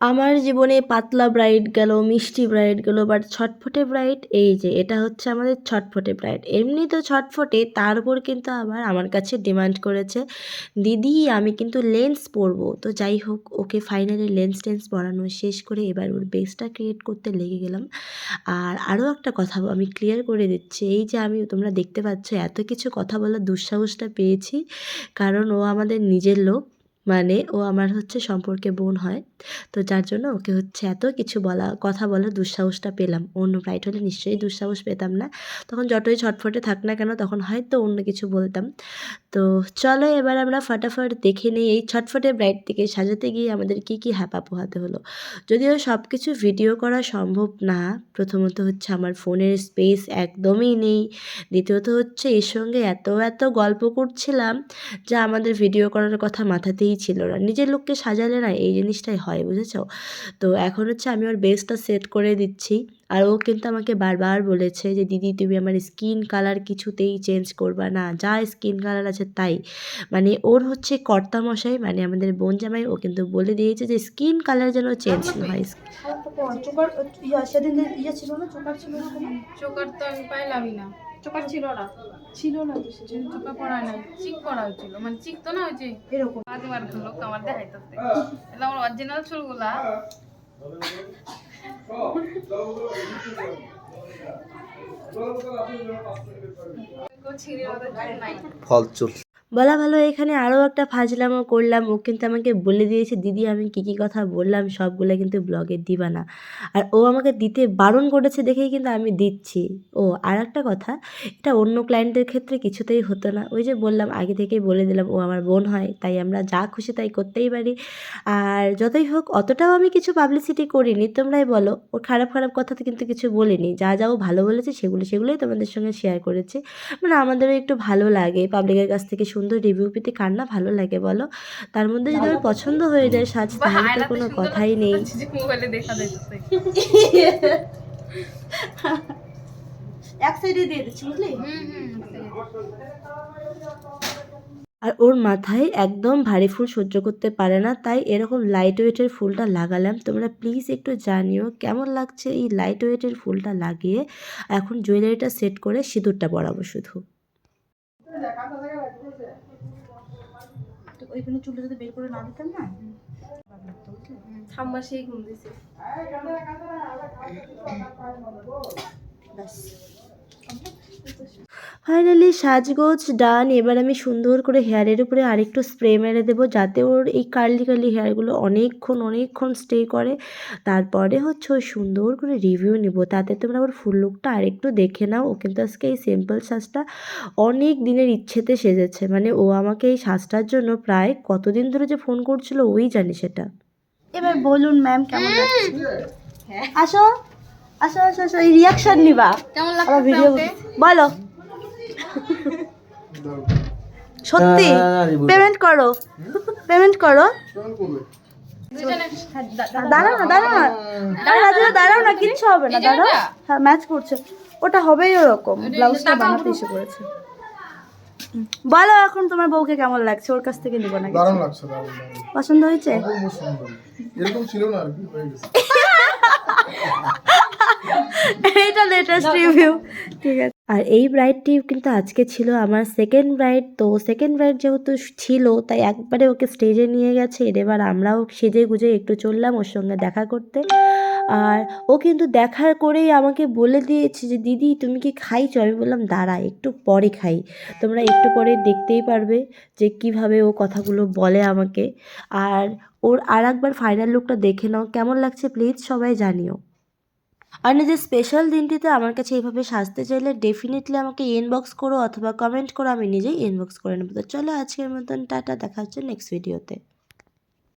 আমার জীবনে পাতলা ব্রাইড গেল, মিষ্টি ব্রাইড গেল বাট ছটফটে ব্রাইড এই যে, এটা হচ্ছে আমাদের ছটফটে ব্রাইড এমনি তো ছটফটে তার উপর কিন্তু আবার আমার কাছে ডিমান্ড করেছে, দিদি, আমি কিন্তু লেন্স পরবো। তো যাই হোক, ওকে ফাইনালি লেন্স টেন্স পরানো শেষ করে এবার ওর বেসটা ক্রিয়েট করতে লেগে গেলাম। আর আরও একটা কথা আমি ক্লিয়ার করে দিচ্ছি, এই যে আমি, তোমরা দেখতে পাচ্ছ, এত কিছু কথা বলার দুঃসাহসটা পেয়েছি, কারণ ও আমাদের নিজের লোক মানে ও আমার হচ্ছে সম্পর্কে বোন হয়। তো যার জন্য ওকে হচ্ছে এত কিছু বলা, কথা বলার দুঃসাহসটা পেলাম। অন্য ব্রাইট হলে নিশ্চয়ই দুঃসাহস পেতাম না। তখন যতই ছটফটে থাক না কেন তখন হয়তো অন্য কিছু বলতাম। তো চলো এবার আমরা ফটাফট দেখে নিই এই ছটফটে ব্রাইডটিকে সাজাতে গিয়ে আমাদের কি কি হ্যাপা পোহাতে হলো। যদিও সব কিছু ভিডিও করা সম্ভব না, প্রথমত হচ্ছে আমার ফোনের স্পেস একদমই নেই। দ্বিতীয়ত হচ্ছে এর সঙ্গে এত এত গল্প করছিলাম যা আমাদের ভিডিও করার কথা মাথাতেই ছিল না। নিজের লোককে সাজালে না এই জিনিসটাই হয় বুঝেছ? তো এখন হচ্ছে আমি ওর বেসটা সেট করে দিচ্ছি। আর ও কিন্তু আমাকে বারবার বলেছে যে দিদি তুমি আমার স্কিন কালার কিছুতেই চেঞ্জ করবা না। যা স্কিন কালার আছে তাই। মানে ওর হচ্ছে কর্তামশাই মানে আমাদের বোন জামাই ও কিন্তু বলে দিয়েছে যে স্কিন কালার যেন চেঞ্জ না হয়। সেদিন ইয়ে ছিল না চোকার ছিল না? চোকার তো আমি পাইলামই না। চোকার ছিল না। ছিল না তো সে চোখা পড়া নাই চিক করা হয়েছিল। মানে চিক তো না হয়েছে এরকম। লোক আমার এটা আমার অরিজিনাল চুলগুলা। ফল চুল। বলা ভালো, এখানে আরও একটা ফাজলামও করলাম। ও কিন্তু আমাকে বলে দিয়েছে, দিদি, আমি কী কী কথা বললাম, সবগুলো কিন্তু ব্লগে দিবা না। আর ও আমাকে দিতে বারণ করেছে দেখেই কিন্তু আমি দিচ্ছি। ও আর একটা কথা, এটা অন্য ক্লায়েন্টের ক্ষেত্রে কিছুতেই হতো না। ওই যে বললাম, আগে থেকেই বলে দিলাম, ও আমার বোন হয়, তাই আমরা যা খুশি তাই করতেই পারি। আর যতই হোক, অতটাও আমি কিছু পাবলিসিটি করিনি, তোমরাই বলো। ওর খারাপ খারাপ কথা কিন্তু কিছু বলিনি। যা যাও ভালো বলেছে, সেগুলো, সেগুলোই তোমাদের সঙ্গে শেয়ার করেছে। মানে আমাদেরও একটু ভালো লাগে পাবলিকের কাছ থেকে সুন্দর রিভিউ পেতে কার না ভালো লাগে বলো? তার মধ্যে যদি আমার পছন্দ হয়ে যায় সাজ তাহলে তো কোনো কথাই নেই। এক সাইডে দিয়ে দিচ্ছি বুঝলি? আর ওর মাথায় একদম ভারী ফুল সহ্য করতে পারে না তাই এরকম লাইট ওয়েটের ফুলটা লাগালাম। তোমরা প্লিজ একটু জানিও কেমন লাগছে এই লাইট ওয়েটের ফুলটা লাগিয়ে। এখন জুয়েলারিটা সেট করে সিঁদুরটা পরাবো শুধু। ওইখানে চুলটা যদি বের করে না দিতাম না ঠাম্মা সেই ঘুম দিছে ব্যাস ফাইনালি সাজগোজ ডান এবার আমি সুন্দর করে হেয়ারের উপরে আরেকটু স্প্রে মেরে দেবো যাতে ওর এই কার্লি কার্লি হেয়ারগুলো অনেকক্ষণ অনেকক্ষণ স্টে করে। তারপরে হচ্ছে ওই সুন্দর করে রিভিউ নিব। তাতে তোমরা ওর ফুল লুকটা আরেকটু দেখে নাও। ও কিন্তু আজকে এই সিম্পল সাজটা অনেক দিনের ইচ্ছেতে সেজেছে। মানে ও আমাকে এই সাজটার জন্য প্রায় কতদিন ধরে যে ফোন করছিল ওই জানি সেটা। এবার বলুন ম্যাম কেমন লাগছে? আসো। আসো আসো আসো এই রিয়াকশন নিবা। কেমন লাগছে ভিডিও বলো। সত্যি পেমেন্ট করো। পেমেন্ট করো। দাঁড়াও না দাঁড়াও না। রাজা দাঁড়াও না কিচ্ছু হবে না দাঁড়াও। হ্যাঁ ম্যাচ করছে। ওটা হবেই ওরকম ব্লাউজটা বানাতে এসে করেছে। বলো এখন তোমার বউকে কেমন লাগছে ওর কাছ থেকে নিব না দারুণ লাগছে দারুণ দারুণ। পছন্দ হয়েছে? এরকম ছিল না আর কি হয়ে গেছে। লেটেস্ট রিভিউ ঠিক আছে। আর এই ব্রাইডটি কিন্তু আজকে ছিল আমার সেকেন্ড ব্রাইড তো সেকেন্ড ব্রাইড যেহেতু ছিল তাই একবারে ওকে স্টেজে নিয়ে গেছে। এবার আমরাও সেজে গুজে একটু চললাম ওর সঙ্গে দেখা করতে। আর ও কিন্তু দেখার করেই আমাকে বলে দিয়েছে যে দিদি তুমি কি খাইছো? আমি বললাম দাঁড়া একটু পরে খাই। তোমরা একটু পরে দেখতেই পারবে যে কীভাবে ও কথাগুলো বলে আমাকে। আর ওর আর একবার ফাইনাল লুকটা দেখে নাও। কেমন লাগছে? প্লিজ সবাই জানিও। আর নিজের স্পেশাল দিনটিতে আমার কাছে এইভাবে সাজতে চাইলে ডেফিনেটলি আমাকে ইনবক্স করো অথবা কমেন্ট করো, আমি নিজেই ইনবক্স করে নেব। তো চলো আজকের মতন টাটা, দেখা হচ্ছে নেক্সট ভিডিওতে